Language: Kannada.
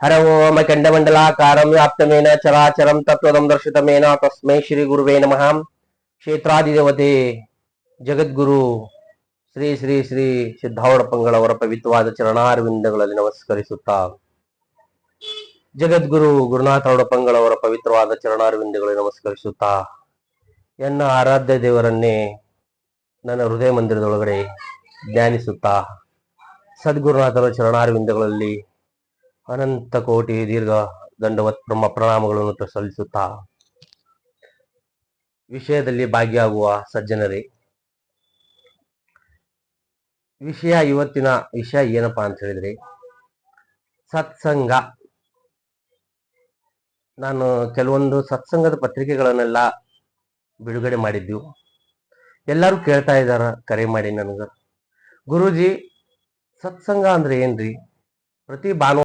ಹರ ಓಂ ಖಂಡಮಂಡಲಾಕಾರಂ ವ್ಯಾಪ್ತಮೇನ ಚರಾಚರಂ ತತ್ವದಂ ದರ್ಶಿತಮೇನ ತಸ್ಮೈ ಶ್ರೀ ಗುರುವೇ ನಮಃ ಕ್ಷೇತ್ರಾದಿದೇವತೆ ಜಗದ್ಗುರು ಶ್ರೀ ಶ್ರೀ ಶ್ರೀ ಸಿದ್ಧಾವಡಪಂಗಳವರ ಪವಿತ್ರವಾದ ಚರಣಾರವಿಂದಗಳಲ್ಲಿ ನಮಸ್ಕರಿಸುತ್ತಾ। ಜಗದ್ಗುರು ಗುರುನಾಥ ಪಂಗಳವರ ಪವಿತ್ರವಾದ ಚರಣಾರವಿಂದಗಳಲ್ಲಿ ನಮಸ್ಕರಿಸುತ್ತಾ। ಎನ್ನ ಆರಾಧ್ಯ ದೇವರನ್ನೇ ನನ್ನ ಹೃದಯ ಮಂದಿರದೊಳಗಡೆ ಧ್ಯಾನಿಸುತ್ತಾ। ಸದ್ಗುರುನಾಥರ ಚರಣಾರವಿಂದಗಳಲ್ಲಿ ಅನಂತ ಕೋಟಿ ದೀರ್ಘ ದಂಡವತ್ ಬ್ರಹ್ಮ ಪ್ರಣಾಮಗಳನ್ನು ಸಲ್ಲಿಸುತ್ತಾ ವಿಷಯದಲ್ಲಿ ಭಾಗಿಯಾಗುವ ಸಜ್ಜನರೇ. ವಿಷಯ ಇವತ್ತಿನ ವಿಷಯ ಏನಪ್ಪಾ ಅಂತ ಹೇಳಿದ್ರೆ, ಸತ್ಸಂಗ. ನಾನು ಕೆಲವೊಂದು ಸತ್ಸಂಗದ ಪತ್ರಿಕೆಗಳನ್ನೆಲ್ಲ ಬಿಡುಗಡೆ ಮಾಡಿದ್ದೆವು ಎಲ್ಲರೂ ಕೇಳ್ತಾ ಇದ್ದಾರ, ಕರೆ ಮಾಡಿ ನನಗ. ಗುರೂಜಿ, ಸತ್ಸಂಗ ಅಂದ್ರೆ ಏನ್ರಿ? ಪ್ರತಿ ಭಾನುವಾರ